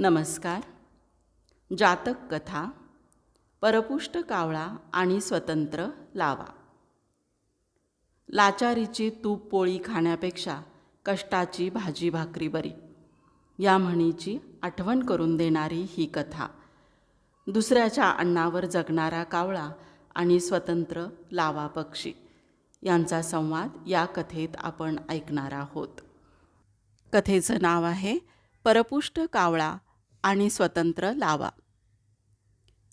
नमस्कार. जातक कथा परपुष्ट कावळा आणि स्वतंत्र लावा. लाचारीची तूप पोळी खाण्यापेक्षा कष्टाची भाजी भाकरी बरी. या म्हणीची आठवण करून देणारी ही कथा. दुसऱ्याच्या अन्नावर जगणारा कावळा आणि स्वतंत्र लावा पक्षी. यांचा संवाद या कथेत आपण ऐकणार आहोत. कथेचं नाव आहे परपुष्ट कावळा आणि स्वतंत्र लावा.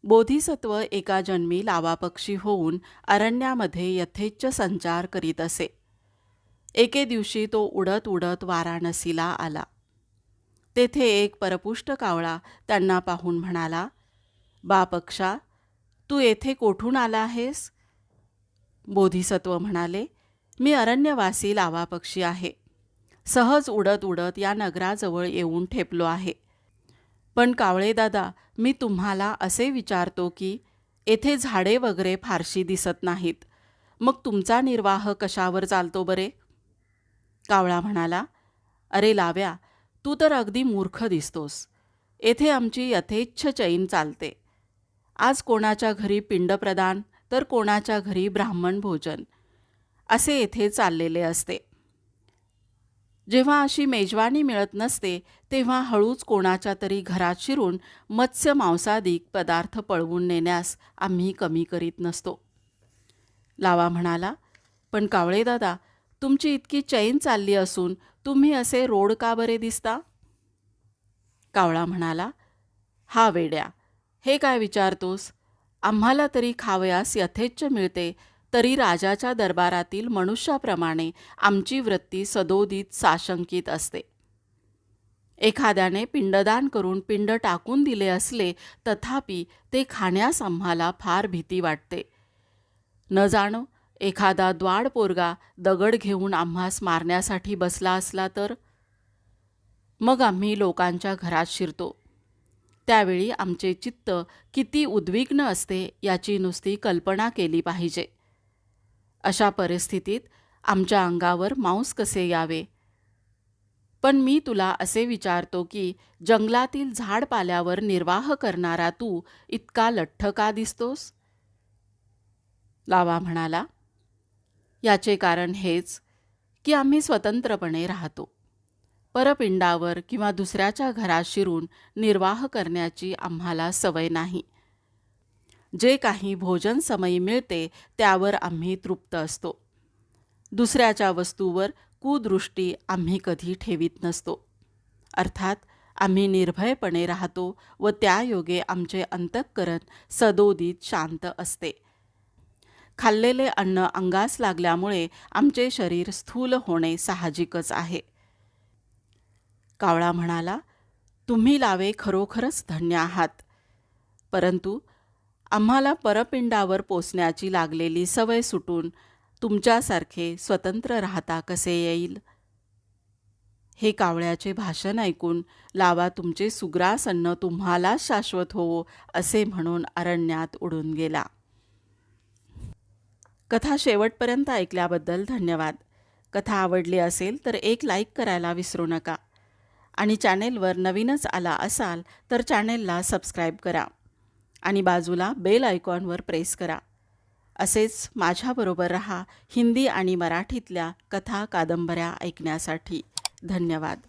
बोधिसत्व एका जन्मी लावापक्षी होऊन अरण्यामध्ये यथेच्छ संचार करीत असे. एके दिवशी तो उडत उडत वाराणसीला आला. तेथे एक परपुष्ट कावळा त्यांना पाहून म्हणाला बा पक्षा तू येथे कोठून आला आहेस? बोधिसत्व म्हणाले मी अरण्यवासी लावापक्षी आहे. सहज उडत उडत या नगराजवळ येऊन ठेपलो आहे. पण कावळे दादा मी तुम्हाला असे विचारतो की येथे झाडे वगैरे फारशी दिसत नाहीत. मग तुमचा निर्वाह कशावर चालतो बरे? कावळा म्हणाला अरे लाव्या तू तर अगदी मूर्ख दिसतोस. येथे आमची यथेच्छ चैन चालते. आज कोणाच्या घरी पिंडप्रदान तर कोणाच्या घरी ब्राह्मण भोजन. असे येथे चाललेले असते. जेव्हा अशी मेजवानी मिळत नसते तेव्हा हळूच कोणाच्या तरी घरात शिरून मत्स्य मांसादिक पदार्थ पळवून नेण्यास आम्ही कमी करीत नसतो. लावा म्हणाला पण कावळे दादा तुमची इतकी चैन चालली असून तुम्ही असे रोड का बरे दिसता? कावळा म्हणाला हा वेड्या हे काय विचारतोस? आम्हाला तरी खावयास यथेच्छ मिळते तरी राजाच्या दरबारातील मनुष्याप्रमाणे आमची वृत्ती सदोदित साशंकित असते. एखाद्याने पिंडदान करून पिंड टाकून दिले असले तथापि ते खाण्यास आम्हाला फार भीती वाटते. न जाणो एखादा द्वाड पोरगा दगड घेऊन आम्हास मारण्यासाठी बसला असला तर? मग आम्ही लोकांच्या घरात शिरतो. त्यावेळी आमचे चित्त किती उद्विग्न असते याची नुसती कल्पना केली पाहिजे. अशा परिस्थितीत आमच्या अंगावर मांस कसे यावे? पण मी तुला असे विचारतो की जंगलातील झाडपाल्यावर निर्वाह करणारा तू इतका लठ्ठ का दिसतोस? लावा म्हणाला. याचे कारण हेच की आम्ही स्वतंत्रपणे राहतो. परपिंडावर किंवा दुसऱ्याच्या घरात शिरून निर्वाह करण्याची आम्हाला सवय नाही. जे काही भोजन समयी मिळते त्यावर आम्ही तृप्त असतो. दुसऱ्याच्या वस्तूवर कुदृष्टी आम्ही कधी ठेवीत नसतो. अर्थात आम्ही निर्भयपणे राहतो व त्यायोगे आमचे अंतःकरण सदोदित शांत असते. खाल्लेले अन्न अंगास लागल्यामुळे आमचे शरीर स्थूल होणे साहजिकच आहे. कावळा म्हणाला तुम्ही लावे खरोखरच धन्य आहात. परंतु आम्हाला परपिंडावर पोचण्याची लागलेली सवय सुटून तुमच्यासारखे स्वतंत्र राहता कसे येईल? हे कावळ्याचे भाषण ऐकून लावा तुमचे सुग्रास अन्न तुम्हाला शाश्वत होवो असे म्हणून अरण्यात उडून गेला. कथा शेवटपर्यंत ऐकल्याबद्दल धन्यवाद. कथा आवडली असेल तर एक लाईक करायला विसरू नका. आणि चॅनेलवर नवीनच आला असाल तर चॅनेलला सबस्क्राईब करा. आणि बाजूला बेल आयकॉनवर प्रेस करा. असेच माझ्याबरोबर रहा हिंदी आणि मराठीतल्या कथा कादंबऱ्या ऐकण्यासाठी. धन्यवाद.